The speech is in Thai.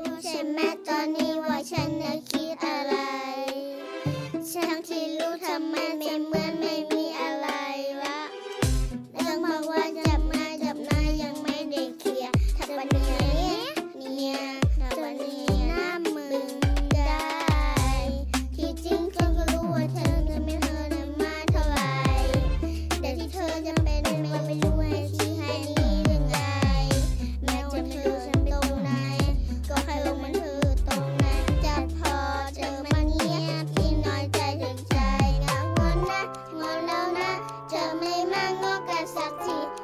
รู้ใช่ไหมตอนนี้ว่าฉันน่ะคิดอะไรทั้งที่รู้ทำไมไม่เหมือน Yo me mango casachi.